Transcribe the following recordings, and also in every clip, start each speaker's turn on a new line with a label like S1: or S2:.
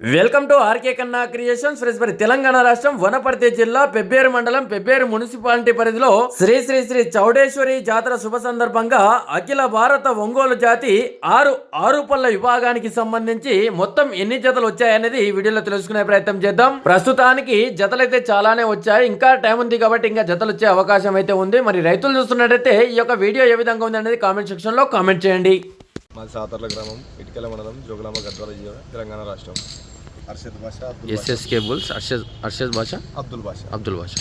S1: Welcome to RK Kanna creations friends Telangana రాష్ట్రం వనపర్తి జిల్లా పెబ్బేరు మండలం పెబ్బేరు మున్సిపాలిటీ పరిధిలో శ్రీ శ్రీ శ్రీ చౌడేశ్వరి జాతర శుభ సందర్భంగా అఖిల భారత ఒంగోలు జాతి ఆరు ఆరు పళ్ళ విభాగానికి సంబంధించి మొత్తం ఎన్ని జతలు వచ్చాయనేది ఈ వీడియోలో తెలుసుకునే ప్రయత్నం చేద్దాం. ప్రస్తుతానికి జతలైతే చాలానే వచ్చాయి. ఇంకా టైం ఉంది కాబట్టి ఇంకా జతలు వచ్చే అవకాశం అయితే ఉంది. మరి రైతులు చూస్తున్నట్టయితే ఈ యొక్క వీడియో ఏ విధంగా ఉంది అనేది కామెంట్ సెక్షన్లో కామెంట్ చేయండి.
S2: మా సాతర్ల గ్రామం ఇటుకల మండలం జోగులాంబ గద్వాల జిల్లా తెలంగాణ రాష్ట్రం. Arshad Basha Abdul
S1: SS cables Arshad Arshad Basha
S2: Abdul Basha.
S1: Abdul Basha.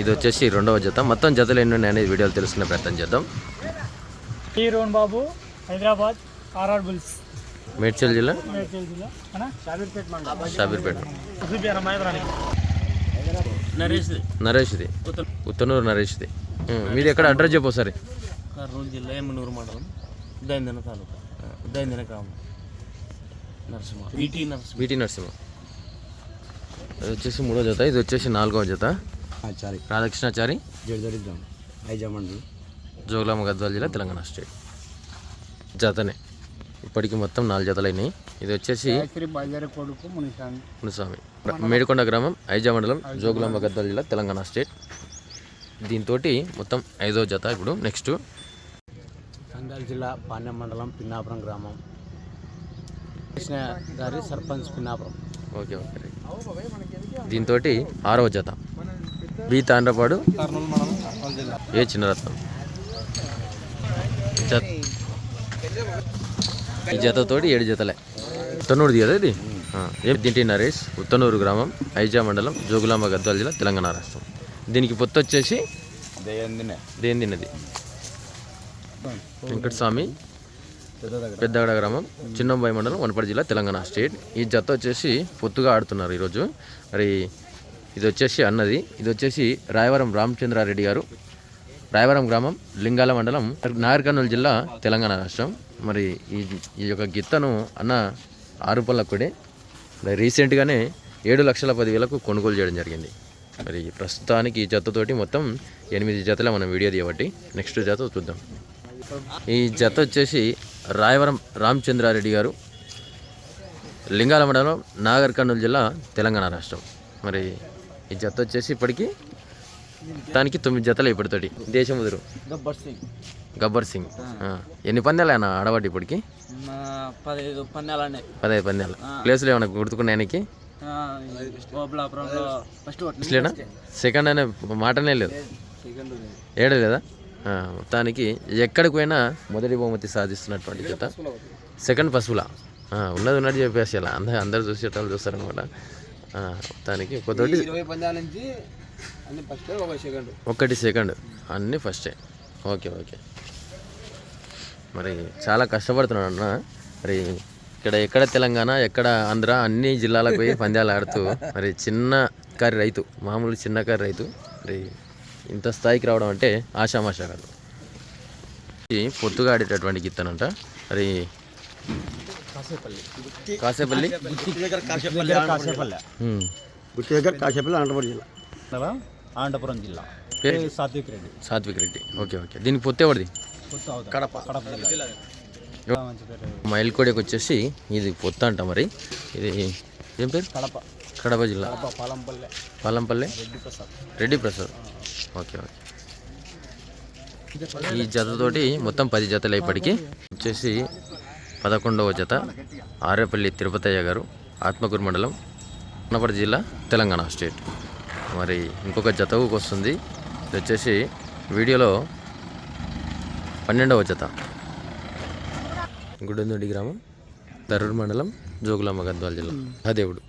S1: ఇది వచ్చేసి రెండవ జత. మొత్తం జతలు ఎన్ని ఉన్నాయి అనేది వీడియోలు తెలుసుకునే ప్రయత్నం చేద్దాం.
S3: T Rohan Babu Hyderabad RR bulls.
S1: Medchal జిల్లా?
S3: మేడ్చల్ జిల్లా. షాబీర్పేట్. మండలం
S1: షాబీర్పేట
S3: చూపియారా మైదరానికి నరేష్
S1: నరేష్ది ఉత్తనూరు నరేష్ది. మీది ఎక్కడ అడ్రస్ చెప్పు ఒకసారి.
S4: కర్నూలు జిల్లా ఎమ్మనూరు మండలం. దైందన తాలూకా. దైందన గ్రామం. నరసింహ. ఈటీ నరసింహ.
S1: బీటీ నరసింహ. ఇది వచ్చేసి మూడో జత ఇది వచ్చేసి నాలుగవ జత.
S5: ఆచారి.
S1: రాధాకృష్ణాచారి.
S5: జడిదడి గ్రామం ఐజామండలి.
S1: జోగులామ గద్వాల జిల్లా తెలంగాణ స్టేట్. జతనే. ఇప్పటికి మొత్తం నాలుగు జతలు అయినాయి. ఇది వచ్చేసి మునుస్వామి. మేడికొండ గ్రామం ఐజా మండలం జోగులాంబ గద్వాల జిల్లా తెలంగాణ స్టేట్. దీంతో మొత్తం ఐదో జత ఇప్పుడు. నెక్స్ట్.
S5: సంగాల్ జిల్లా పాణ్యం మండలం పిన్నాపురం గ్రామం. కృష్ణ గారి సర్పంచ్ పిన్నాపురం.
S1: Okay okay. దీంతో ఆరవ జత. B Tandrapadu A Chinnaratnam? జత. ఈ జతతోటి ఏడు జతలే. ఉత్తనూరుది కదా ఇది? ఏం తింటి నరేష్ ఉత్తనూరు గ్రామం ఐజా మండలం జోగులాంబ గద్వాల జిల్లా తెలంగాణ రాష్ట్రం. దీనికి పొత్తు వచ్చేసి దేని తిన్నది వెంకటస్వామి పెద్దగడ గ్రామం చిన్నంబాయి మండలం వనపడి జిల్లా తెలంగాణ స్టేట్. ఈ జత వచ్చేసి పొత్తుగా ఆడుతున్నారు ఈరోజు. మరి ఇది వచ్చేసి అన్నది. ఇది వచ్చేసి రాయవరం రామచంద్రారెడ్డి గారు. రాయవరం గ్రామం లింగాల మండలం నాగర్కర్నూలు జిల్లా తెలంగాణ రాష్ట్రం. మరి ఈ ఈ యొక్క గిత్తను అన్న ఆరు పళ్ళకుడే మరి రీసెంట్గానే ఏడు లక్షల పదివేలకు కొనుగోలు చేయడం జరిగింది. మరి ప్రస్తుతానికి ఈ జతతోటి మొత్తం ఎనిమిది జతలే మనం వీడియో తీయబట్టి నెక్స్ట్ జత చూద్దాం. ఈ జత వచ్చేసి రాయవరం రామచంద్రారెడ్డి గారు లింగాల మండలం నాగర్ కర్నూలు జిల్లా తెలంగాణ రాష్ట్రం. మరి ఈ జత వచ్చేసి ఇప్పటికి దానికి తొమ్మిది జతలు ఇప్పటితోటి. దేశం ముదురు
S4: గబ్బర్ సింగ్.
S1: గబ్బర్ సింగ్. ఎన్ని పందాలు ఆయన ఆడబట్టి ఇప్పటికి?
S4: పదహైదు పన్నెలనే
S1: పదహైదు పందాలు. ప్లేస్లో ఏమైనా
S4: ఫస్ట్
S1: ఇట్లేనా సెకండ్ అనే మాటనే లేదు. ఏడు ఆ, మొత్తానికి ఎక్కడికి పోయినా మొదటి బహుమతి సాధిస్తున్నటువంటి జత. సెకండ్ పశువుల ఉన్నది ఉన్నట్టు చెప్పేసి అలా అందరూ అందరు చూసేటోళ్ళు చూస్తారనమాట మొత్తానికి ఒకతోటి
S5: ఇరవై పందాల నుంచి అన్ని ఫస్ట్ ఒక సెకండ్
S1: ఒకటి సెకండ్ అన్నీ ఫస్టే ఓకే ఓకే. మరి చాలా కష్టపడుతున్నాడు అన్న. మరి ఇక్కడ ఎక్కడ తెలంగాణ ఎక్కడ ఆంధ్ర అన్ని జిల్లాలకు పోయి పందాలు ఆడుతూ మరి చిన్న కారి రైతు మామూలు చిన్న కారి రైతు మరి ఇంత స్థాయికి రావడం అంటే ఆషామాషా కాదు ఇది పొత్తుగా ఆడేటటువంటి గిత్తనంట. మరి కాసేపల్లి.
S5: గుర్తు దగ్గర కాసేపల్లి అనంతపురం జిల్లా.
S4: అనంతపురం జిల్లా. సాత్విక్ రెడ్డి.
S1: సాత్విక్ రెడ్డి. Okay okay. దీనికి పొత్తే ఎవరిది?
S4: కడప. కడప జిల్లా.
S1: మైల్కోడికి వచ్చేసి ఇది పొత్త అంట మరి. ఇది ఏం పేరు?
S4: కడప.
S1: కడప జిల్లా.
S4: Palampalle.
S1: పాలంపల్లె?
S4: Reddy Prasad
S1: Reddy Prasad okay okay. ఈ జతతోటి మొత్తం పది జతలు ఇప్పటికి వచ్చేసి పదకొండవ జత ఆరేపల్లి తిరుపతయ్య గారు ఆత్మకూరు మండలం అన్నపర్తి జిల్లా తెలంగాణ స్టేట్. మరి ఇంకొక జత ఊరికి వస్తుంది ఇది వచ్చేసి వీడియోలో పన్నెండవ జత. గుడ్డందొడి గ్రామం దరూర్ మండలం జోగులాంబ గద్వాల జిల్లా. దేవుడు